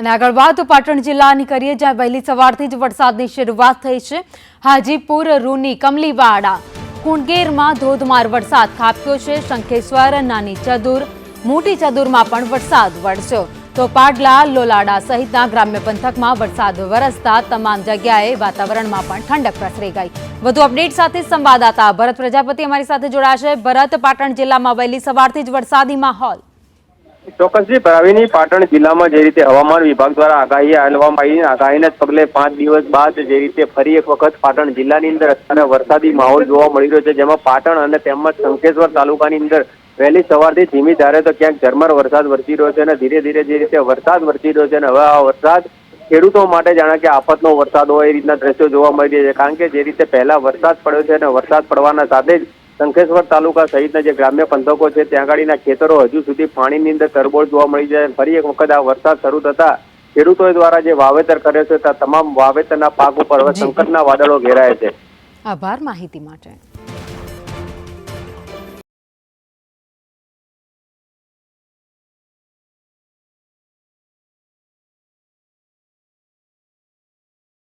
અને આગળ વાત પાટણ જિલ્લાની કરીએ, જ્યાં વહેલી સવારથી જ વરસાદની શરૂઆત થઈ છે. હાજીપુર, રૂની, કમલીવાડા કુંડગેરમાં ધોધમાર વરસાદ ખાબક્યો છે. શંખેશ્વર, નાની ચદુર મોટી ચદુરમાં પણ વરસાદ વરસ્યો. તો પાડલા લોલાડા સહિતના ગ્રામ્ય પંથકમાં વરસાદ વરસતા તમામ જગ્યાએ વાતાવરણમાં પણ ઠંડક પ્રસરી ગઈ. વધુ અપડેટ સાથે સંવાદદાતા ભરત પ્રજાપતિ અમારી સાથે જોડાશે ભરત, પાટણ જિલ્લામાં વહેલી સવારથી જ વરસાદી માહોલ. ચોક્કસથી પ્રવીણી પાટણ જિલ્લામાં જે રીતે હવામાન વિભાગ દ્વારા આગાહી આપવામાં આવી આગાહીના પગલે પાંચ દિવસ બાદ જે રીતે ફરી એક વખત પાટણ જિલ્લાની અંદર અત્યારે વરસાદી માહોલ જોવા મળી રહ્યો છે, જેમાં પાટણ અને તેમજ શંકેશ્વર તાલુકાની અંદર વહેલી સવારથી ધીમી ધારે તો ક્યાંક ઝરમર વરસાદ વરસી રહ્યો છે અને ધીરે ધીરે જે રીતે વરસાદ વરસી રહ્યો છે અને હવે આ વરસાદ ખેડૂતો માટે જાણે કે આફતનો વરસાદ હોય એ રીતના દ્રશ્યો જોવા મળી રહ્યા છે, કારણ કે જે રીતે પહેલા વરસાદ પડ્યો છે અને વરસાદ પડવાના સાથે જ શંખેશ્વર તાલુકા સહિતના જે ગ્રામ્ય પંથકો છે ત્યાં આગળના ખેતરો હજુ સુધી પાણીની અંદર તરબોળ જોવા મળી જાય ફરી એક વખત આ વરસાદ શરૂ થતા ખેડૂતો દ્વારા જે વાવેતર કર્યો છે ત્યાં તમામ વાવેતરના પાક ઉપર હવે. સંકટના વાદળો ઘેરાય છે. આભાર માહિતી માટે.